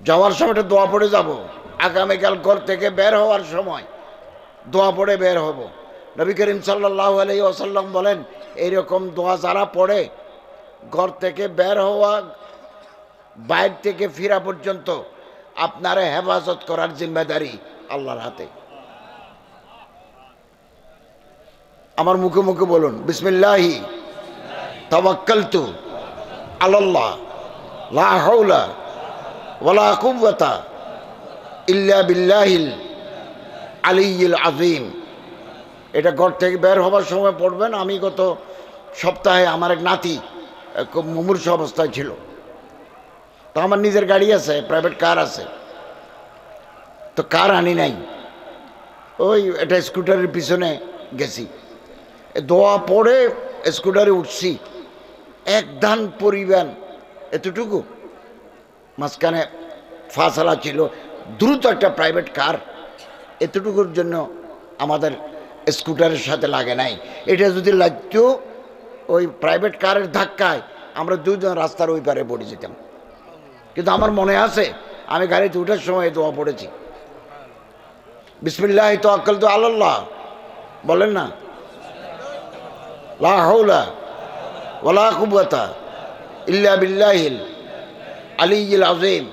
যাওয়ার সময় একটা দোয়া পড়ে যাব। আগামীকাল ঘর থেকে বের হওয়ার সময় দোয়া পড়ে বের হব। নবী করিম সাল্লাহ আলাই ওসাল্লাম বলেন, এইরকম দোয়া যারা পড়ে, ঘর থেকে বের হওয়া, বাইর থেকে ফিরা পর্যন্ত আপনারা হেফাজত করার জিম্মেদারি আল্লাহর হাতে। আমার মুখে মুখে বলুন, বিসমিল্লাহি, তাওয়াক্কালতু আলাল্লাহ, লা হাওলা ওয়ালা কুওয়াতা ইল্লা বিল্লাহিল আলিয়্যিল আযীম। এটা ঘর থেকে বের হবার সময় পড়বেন। আমি গত সপ্তাহে আমার এক নাতি খুব মুমূর্ষ অবস্থায় ছিল। তো আমার নিজের গাড়ি আছে প্রাইভেট কার আছে। তো কার আনি নাই। ওই এটা স্কুটারের পিছনে গেছি। দোয়া পড়ে স্কুটারে উঠছি। এক ধান পরিবেন। এতটুকু? মাঝখানে ফাঁসালা ছিল। দ্রুত একটা প্রাইভেট কার এতটুকুর জন্য আমাদের স্কুটারের সাথে লাগে নাই। এটা যদি লাগতো, ওই প্রাইভেট কারের ধাক্কায় আমরা দুজন রাস্তার ওই পারে পড়ে যেতাম। কিন্তু আমার মনে আছে, আমি গাড়িতে উঠার সময় দোয়া পড়েছি। বিসমিল্লাহ তো আক্কাল তো আল্লাহ বলেন না। লা হাওলা ওয়ালা কুওয়াতা ইল্লা বিল্লাহিল। علي العظيم.